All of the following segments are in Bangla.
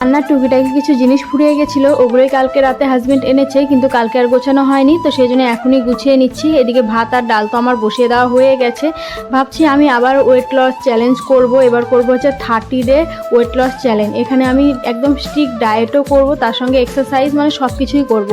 রান্নার টুকিটাকি কিছু জিনিস ফুরিয়ে গেছিল। ওগুলোই কালকে রাতে হাজবেন্ড এনেছে, কিন্তু কালকে আর গোছানো হয়নি, তো সেই জন্য এখনই গুছিয়ে নিচ্ছি। এদিকে ভাত আর ডাল তো আমার বসিয়ে দেওয়া হয়ে গেছে। ভাবছি আমি আবার ওয়েট লস চ্যালেঞ্জ করব। এবার করব হচ্ছে thirty day weight loss challenge এখানে আমি একদম স্ট্রিক ডায়েটও করব, তার সঙ্গে এক্সারসাইজ মানে সব কিছুই করব।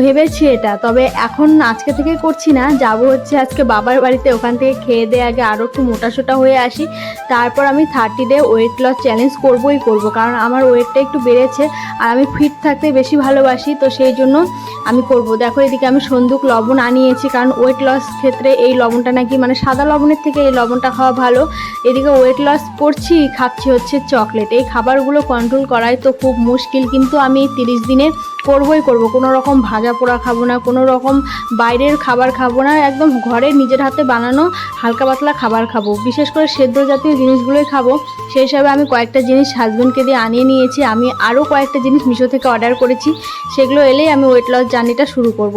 ভেবেছি এটা, তবে এখন আজকে থেকে করছি না। যাব হচ্ছে আজকে বাবার বাড়িতে, ওখান থেকে খেয়ে দিয়ে আগে আরও একটু মোটাসোটা হয়ে আসি। তারপর আমি thirty day weight loss challenge করবই করব, কারণ আমার ওয়েটটা একটু বেড়েছে আর আমি ফিট থাকতে বেশি ভালোবাসি, তো সেই জন্য আমি করব। দেখো এদিকে আমি সন্দুক লবণ আনিয়েছি, কারণ ওয়েট লস ক্ষেত্রে এই লবণটা নাকি মানে সাদা লবণের থেকে এই লবণটা খাওয়া ভালো। এদিকে ওয়েট লস করছি, খাচ্ছি হচ্ছে চকলেট এই খাবারগুলো কন্ট্রোল করাই তো খুব মুশকিল, কিন্তু আমি তিরিশ দিনে করবই করব, কোনো রকম ভাজা পোড়া খাব না, কোনো রকম বাইরের খাবার খাব না, একদম ঘরে নিজের হাতে বানানো হালকা পাতলা খাবার খাব। বিশেষ করে সেদ্ধ জাতীয় জিনিসগুলোই খাব। সেই হিসাবে আমি কয়েকটা জিনিস হাজব্যান্ডকে দিয়ে আনিয়ে নিয়েছি। আমি আরও কয়েকটা জিনিস মিশো থেকে অর্ডার করেছি। সেগুলো এলেই আমি ওয়েট লস জার্নিটা শুরু করব।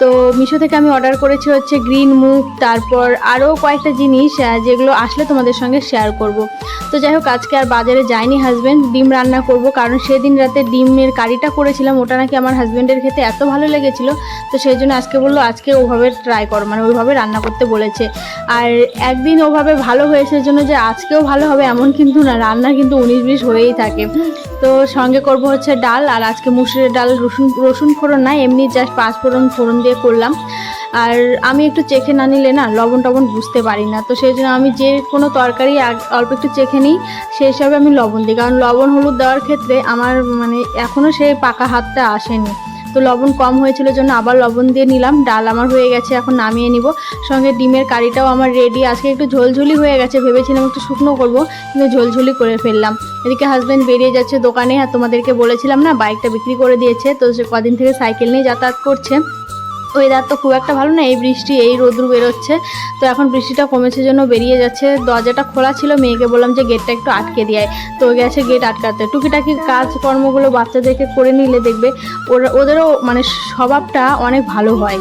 তো মিশো থেকে আমি অর্ডার করেছি হচ্ছে গ্রিন মুগ, তারপর আরও কয়েকটা জিনিস যেগুলো আসলে তোমাদের সঙ্গে শেয়ার করব। তো যাই হোক, আজকে আর বাজারে যায়নি হাজব্যান্ড ডিম রান্না করব, কারণ সেদিন রাতে ডিমের কারিটা করেছিলাম, ওটা নাকি আমার হাজব্যান্ডের খেতে এত ভালো লেগেছিলো। তো সেই জন্য আজকে বলল, আজকে ওভাবে ট্রাই করো মানে ওইভাবে রান্না করতে বলেছে। আর একদিন ওভাবে ভালো হয়েছে জন্য যে আজকেও ভালো হবে, এমন কিন্তু না, রান্না কিন্তু উনিশ বিশ হয়েই থাকে। তো সঙ্গে করব হচ্ছে ডাল, আর আজকে মুসুরের ডাল রসুন রসুন ফোড়ন না এমনি জাস্ট পাঁচ ফোড়ন ফোড়ন দিয়ে করলাম। আর আমি একটু চেখে না নিলে না লবণ টবণ বুঝতে পারি না, তো সেই জন্য আমি যে কোনো তরকারি অল্প একটু চেখে নিই, সেই হিসাবে আমি লবণ দিই। কারণ লবণ হলুদ দেওয়ার ক্ষেত্রে আমার মানে এখনও সেই পাকা হাতটা আসেনি। তো লবণ কম হয়েছিল জন্য আবার লবণ দিয়ে নিলাম। ডাল আমার হয়ে গেছে, এখন নামিয়ে নিব। সঙ্গে ডিমের কারিটাও আমার রেডি আজকে একটু ঝোলঝুলি হয়ে গেছে, ভেবেছিলাম একটু শুকনো করব, কিন্তু ঝোলঝুলি করে ফেললাম। এদিকে হাজব্যান্ড বেরিয়ে যাচ্ছে দোকানে, আর তোমাদেরকে বলেছিলাম না বাইকটা বিক্রি করে দিয়েছে, তো সে কদিন থেকে সাইকেল নিয়ে যাতায়াত করছে। ওয়েদার তো খুব একটা ভালো না, এই বৃষ্টি, এই রোদ্রু বেরোচ্ছে। তো এখন বৃষ্টিটা কমেছে জন্য বেরিয়ে যাচ্ছে। দরজাটা খোলা ছিল, মেয়েকে বললাম যে গেটটা একটু আটকে দেয় তো গেছে গেট আটকাতে। টুকিটাকি কাজকর্মগুলো বাচ্চাদেরকে করে নিলে দেখবে, ওরা, ওদেরও মানে স্বভাবটা অনেক ভালো হয়।